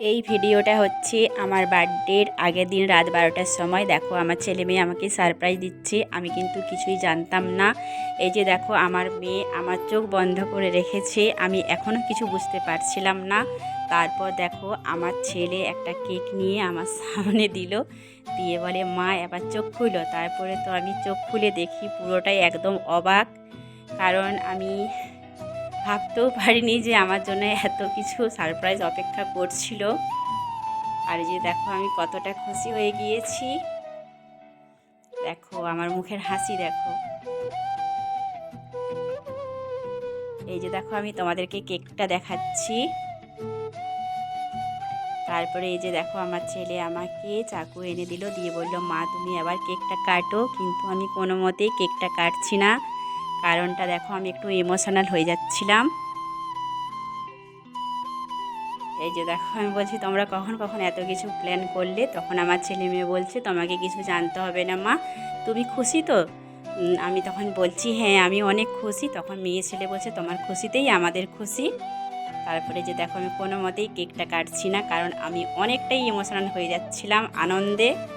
এই ভিডিওটা হচ্ছে আমার বার্থডের আগের দিন রাত বারোটার সময়। দেখো, আমার ছেলে মেয়ে আমাকে সারপ্রাইজ দিচ্ছে। আমি কিন্তু কিছুই জানতাম না। এই যে দেখো, আমার মেয়ে আমার চোখ বন্ধ করে রেখেছে। আমি এখনও কিছু বুঝতে পারছিলাম না। তারপর দেখো, আমার ছেলে একটা কেক নিয়ে আমার সামনে দিল। দিয়ে বলে, মা, এবার চোখ খুলো। তারপরে তো আমি চোখ খুলে দেখি, পুরোটাই একদম অবাক। কারণ আমি ভাবতেও পারিনি যে আমার জন্য এত কিছু সারপ্রাইজ অপেক্ষা করছিল। আর যে দেখো, আমি কতটা খুশি হয়ে গিয়েছি। দেখো, আমার মুখের হাসি দেখো। এই যে দেখো, আমি তোমাদেরকে কেকটা দেখাচ্ছি। তারপরে এই যে দেখো, আমার ছেলে আমাকে চাকু এনে দিল, দিয়ে বলল, মা, তুমি আবার কেকটা কাটো। কিন্তু আমি কোনো মতেই কেকটা কাটছি না। কারণটা দেখো, আমি একটু ইমোশনাল হয়ে যাচ্ছিলাম। এই যে দেখো, আমি বলছি, তোমরা কখন কখন এত কিছু প্ল্যান করলে? তখন আমার ছেলে মেয়ে বলছে, তোমাকে কিছু জানতে হবে না, মা। তুমি খুশি তো? আমি তখন বলছি হ্যাঁ আমি অনেক খুশি। তখন মেয়ে ছেলে বলছে, তোমার খুশিতেই আমাদের খুশি। তারপরে যে দেখো, আমি কোনো মতেই কেকটা কাটছি না, কারণ আমি অনেকটাই ইমোশনাল হয়ে যাচ্ছিলাম আনন্দে।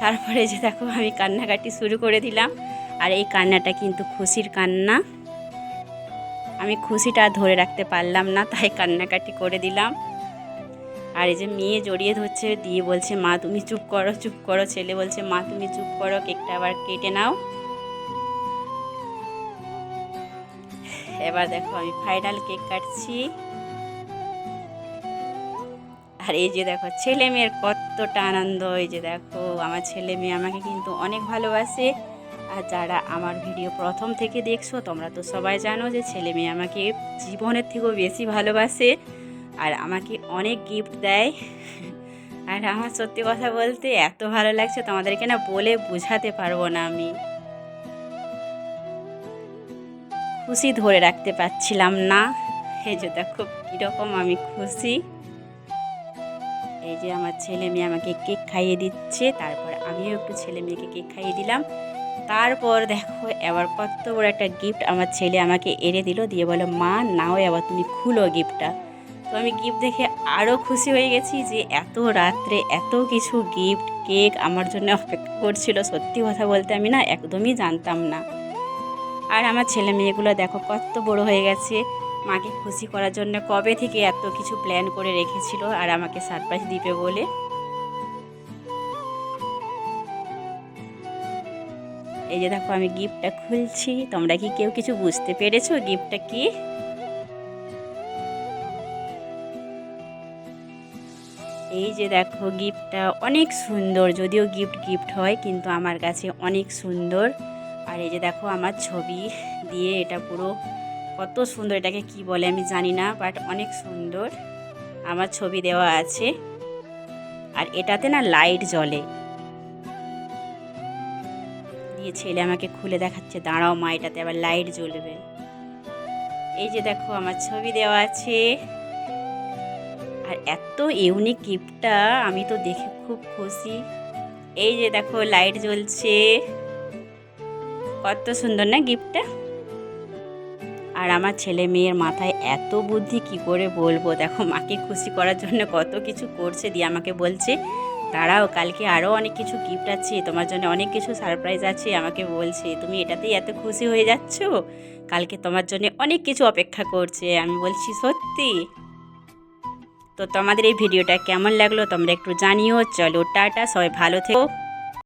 তারপরে যে দেখো, আমি কান্নাকাটি শুরু করে দিলাম। আর এই কান্নাটা কিন্তু খুশির কান্না। আমি খুশিটা ধরে রাখতে পারলাম না, তাই কান্নাকাটি করে দিলাম। আর এই যে মেয়ে জড়িয়ে ধরছে, দিয়ে বলছে, মা, তুমি চুপ করো চুপ করো। ছেলে বলছে, মা, তুমি চুপ করো, কেকটা আবার কেটে নাও। এবার দেখো, আমি ফাইনাল কেক কাটছি। আর এই যে দেখো, ছেলে মেয়ের কতটা আনন্দ, এই যে দেখো, আমার ছেলে মেয়ে আমাকে কিন্তু অনেক ভালোবাসে। আর যারা আমার ভিডিও প্রথম থেকে দেখছ, তোমরা তো সবাই জানো যে ছেলে মেয়ে আমাকে জীবনের থেকেও বেশি ভালোবাসে আর আমাকে অনেক গিফট দেয়। আর আমার সত্যি কথা বলতে এত ভালো লাগছে, তোমাদেরকে না বলে বোঝাতে পারব না আমি। খুশি ধরে রাখতে পারছিলাম না। এই যে দেখো, কীরকম আমি খুশি। এই যে আমার ছেলে মেয়ে আমাকে কেক খাইয়ে দিচ্ছে, তারপর আমিও একটু ছেলে মেয়েকে কেক খাইয়ে দিলাম। তারপর দেখো, এবার কত বড় একটা গিফট আমার ছেলে আমাকে এড়ে দিল। দিয়ে বলো মা, নাও এবার তুমি খুলো গিফটটা তো আমি গিফট দেখে আরও খুশি হয়ে গেছি যে এত রাত্রে এত কিছু গিফট কেক আমার জন্য অপেক্ষা করছিল। সত্যি কথা বলতে আমি না একদমই জানতাম না। আর আমার ছেলে মেয়েগুলো দেখো, কত বড় হয়ে গেছে। মাকে খুশি করার জন্য কবে থেকে এত কিছু প্ল্যান করে রেখেছিল আর আমাকে সারপ্রাইজ দিবে বলে? এই যে দেখো, আমি গিফটটা খুলছি। তোমরা কি কেউ কিছু বুঝতে পেরেছ গিফটটা কি? এই যে দেখো গিফটটা অনেক সুন্দর। যদিও গিফট গিফট হয়, কিন্তু আমার কাছে অনেক সুন্দর। আর এই যে দেখো, আমার ছবি দিয়ে এটা পুরো কত সুন্দর, এটাকে কি বলে আমি জানি না বাট অনেক সুন্দর। আমার ছবি দেওয়া আছে। আর এটাতে না লাইট জ্বলে। দিয়ে ছেলে আমাকে খুলে দেখাচ্ছে, দাঁড়াও মা, এটাতে আবার লাইট জ্বলবে। এই যে দেখো, আমার ছবি দেওয়া আছে। আর এত ইউনিক গিফটটা আমি তো দেখে খুব খুশি। এই যে দেখো লাইট জ্বলছে। কত সুন্দর না গিফটটা আর আমার ছেলে মেয়ের মাথায় এত বুদ্ধি, কি করে বলব? দেখো, মাকে খুশি করার জন্য কত কিছু করছে, দিয়ে আমাকে বলছে, দাঁড়াও, কালকে আরও অনেক কিছু গিফট আছে, তোমার জন্য অনেক কিছু সারপ্রাইজ আছে। আমাকে বলছে, তুমি এটাতেই এত খুশি হয়ে যাচ্ছ? কালকে তোমার জন্য অনেক কিছু অপেক্ষা করছে। আমি বলছি, সত্যি? তো তোমাদের এই ভিডিওটা কেমন লাগল, তোমরা একটু জানিও। চলো, টাটা, সবাই ভালো থেকো।